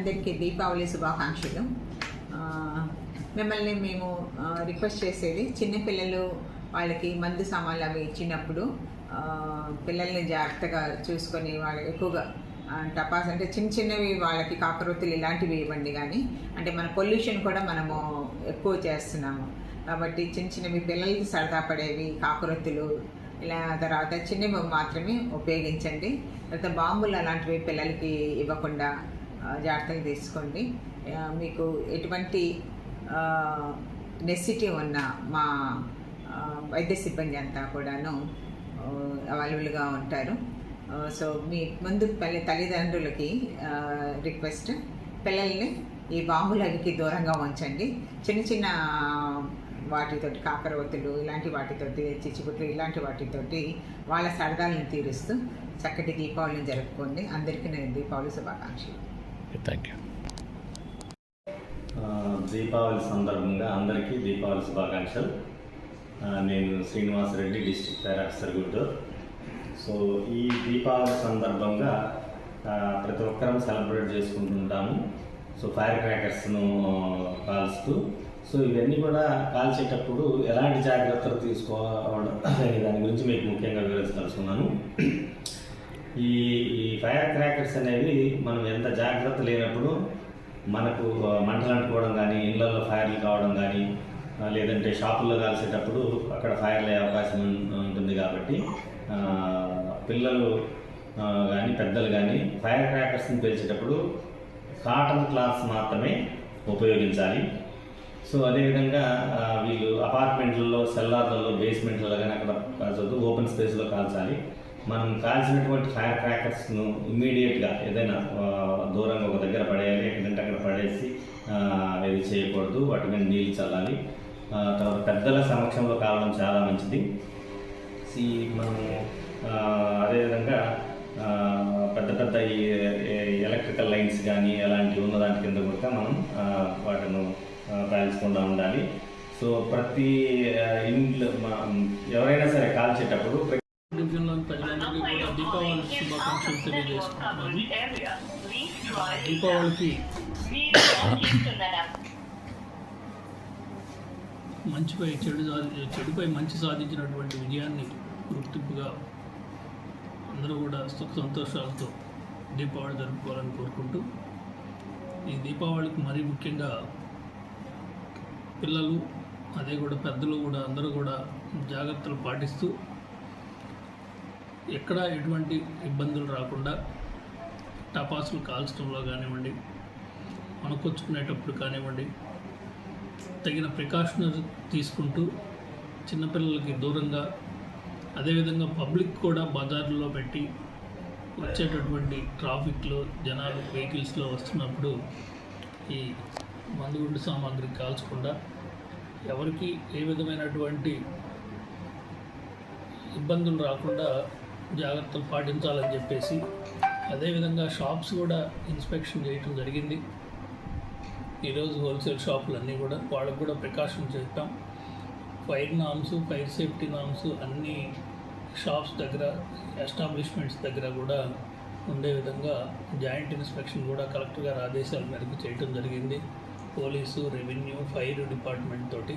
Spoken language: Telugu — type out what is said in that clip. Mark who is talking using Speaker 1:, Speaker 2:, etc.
Speaker 1: అందరికీ దీపావళి శుభాకాంక్షలు. మిమ్మల్ని మేము రిక్వెస్ట్ చేసేది చిన్నపిల్లలు వాళ్ళకి మందు సామాన్లు అవి ఇచ్చినప్పుడు పిల్లల్ని జాగ్రత్తగా చూసుకొని వాళ్ళు ఎక్కువగా టపాస్ అంటే చిన్న చిన్నవి వాళ్ళకి కాకరొత్తులు ఇలాంటివి ఇవ్వండి కానీ అంటే మన పొల్యూషన్ కూడా మనము ఎక్కువ చేస్తున్నాము. కాబట్టి చిన్న చిన్నవి పిల్లలకి సరదా పడేవి కాకరొత్తులు ఇలా తర్వాత చిన్నవి మాత్రమే ఉపయోగించండి. తర్వాత బాంబులు అలాంటివి పిల్లలకి ఇవ్వకుండా జాగ్రత్తలు తీసుకోండి. మీకు ఎటువంటి నెసిటీ ఉన్న మా వైద్య సిబ్బంది అంతా కూడాను అవైలబుల్గా ఉంటారు. సో మీ ముందు పల్లె తల్లిదండ్రులకి రిక్వెస్ట్ పిల్లల్ని ఈ బాంబులకి దూరంగా ఉంచండి. చిన్న చిన్న వాటితోటి కాకరవత్తులు ఇలాంటి వాటితోటి చిచ్చుపుట్లు ఇలాంటి వాటితోటి వాళ్ళ సరదాలను తీరుస్తూ చక్కటి దీపావళిని జరుపుకోండి. అందరికీ నేను దీపావళి శుభాకాంక్షలు.
Speaker 2: థ్యాంక్ యూ
Speaker 3: దీపావళి సందర్భంగా అందరికీ దీపావళి శుభాకాంక్షలు. నేను Srinivasa Reddy district fire officer Guntur. So ఈ దీపావళి సందర్భంగా ప్రతి ఒక్కరం సెలబ్రేట్ చేసుకుంటుంటాము సో ఫైర్ క్రాకర్స్ను కాల్స్తూ. సో ఇవన్నీ కూడా కాల్చేటప్పుడు ఎలాంటి జాగ్రత్తలు తీసుకోవడం దాని గురించి మీకు ముఖ్యంగా వివరించదలుచుకున్నాను. ఈ ఈ ఫైర్ క్రాకర్స్ అనేవి మనం ఎంత జాగ్రత్త లేనప్పుడు మనకు మంటలు అంటుకోవడం కానీ ఇళ్ళల్లో ఫైర్లు కావడం కానీ లేదంటే షాపుల్లో కాల్చేటప్పుడు అక్కడ ఫైర్లు అయ్యే అవకాశం ఉంటుంది కాబట్టి పిల్లలు కానీ పెద్దలు కానీ ఫైర్ క్రాకర్స్ని పేల్చేటప్పుడు కాటన్ క్లాత్స్ మాత్రమే ఉపయోగించాలి. సో అదేవిధంగా వీళ్ళు అపార్ట్మెంట్లలో సెల్లార్లలో బేస్మెంట్లలో కానీ అక్కడ కాల్చొద్దు ఓపెన్ స్పేస్లో కాల్చాలి. మనం కాల్చినటువంటి ఫైర్ క్రాకర్స్ను ఇమ్మీడియట్గా ఏదైనా దూరంగా ఒక దగ్గర పడేయాలి ఎక్కడంటే అక్కడ పడేసి ఇది చేయకూడదు. వాటి మీద నీళ్ళు చల్లాలి. తర్వాత పెద్దల సమక్షంలో కావడం చాలా మంచిది. ఈ మనము అదేవిధంగా పెద్ద పెద్ద ఈ ఎలక్ట్రికల్ లైన్స్ కానీ అలాంటివి ఉన్న దాని కింద కూడా మనం వాటిని కాల్చకుండా ఉండాలి. సో ప్రతి ఇంట్లో ఎవరైనా సరే కాల్చేటప్పుడు ప్రతి
Speaker 4: కూడా దీపావళి శుభాకాంక్షలు తెలియజేసుకుంటున్నాను. దీపావళికి మంచిపై చెడు చెడుపై మంచి సాధించినటువంటి విజయాన్ని గుర్తింపుగా అందరూ కూడా సుఖ సంతోషాలతో దీపావళి జరుపుకోవాలని కోరుకుంటూ ఈ దీపావళికి మరీ ముఖ్యంగా పిల్లలు అదే కూడా పెద్దలు కూడా అందరూ కూడా జాగ్రత్తలు పాటిస్తూ ఎక్కడ ఎటువంటి ఇబ్బందులు రాకుండా టపాసులు కాల్చడంలో కానివ్వండి కొనుక్కొచ్చుకునేటప్పుడు కానివ్వండి తగిన ప్రికాషన్ తీసుకుంటూ చిన్నపిల్లలకి దూరంగా అదేవిధంగా పబ్లిక్ కూడా బజార్లో పెట్టి వచ్చేటటువంటి ట్రాఫిక్లో జనాలు వెహికల్స్లో వస్తున్నప్పుడు ఈ మందుగుండు సామాగ్రి కాల్చకుండా ఎవరికి ఏ విధమైనటువంటి ఇబ్బందులు రాకుండా జాగ్రత్తలు పాటించాలని చెప్పేసి అదేవిధంగా షాప్స్ కూడా ఇన్స్పెక్షన్ చేయటం జరిగింది. ఈరోజు హోల్సేల్ షాపులన్నీ కూడా వాళ్ళకు కూడా ప్రికాషన్ చెప్పాం fire norms fire safety norms అన్ని షాప్స్ దగ్గర ఎస్టాబ్లిష్మెంట్స్ దగ్గర కూడా ఉండే విధంగా జాయింట్ ఇన్స్పెక్షన్ కూడా కలెక్టర్ గారి ఆదేశాల మేరకు చేయటం జరిగింది. పోలీసు రెవెన్యూ ఫైర్ డిపార్ట్మెంట్ తోటి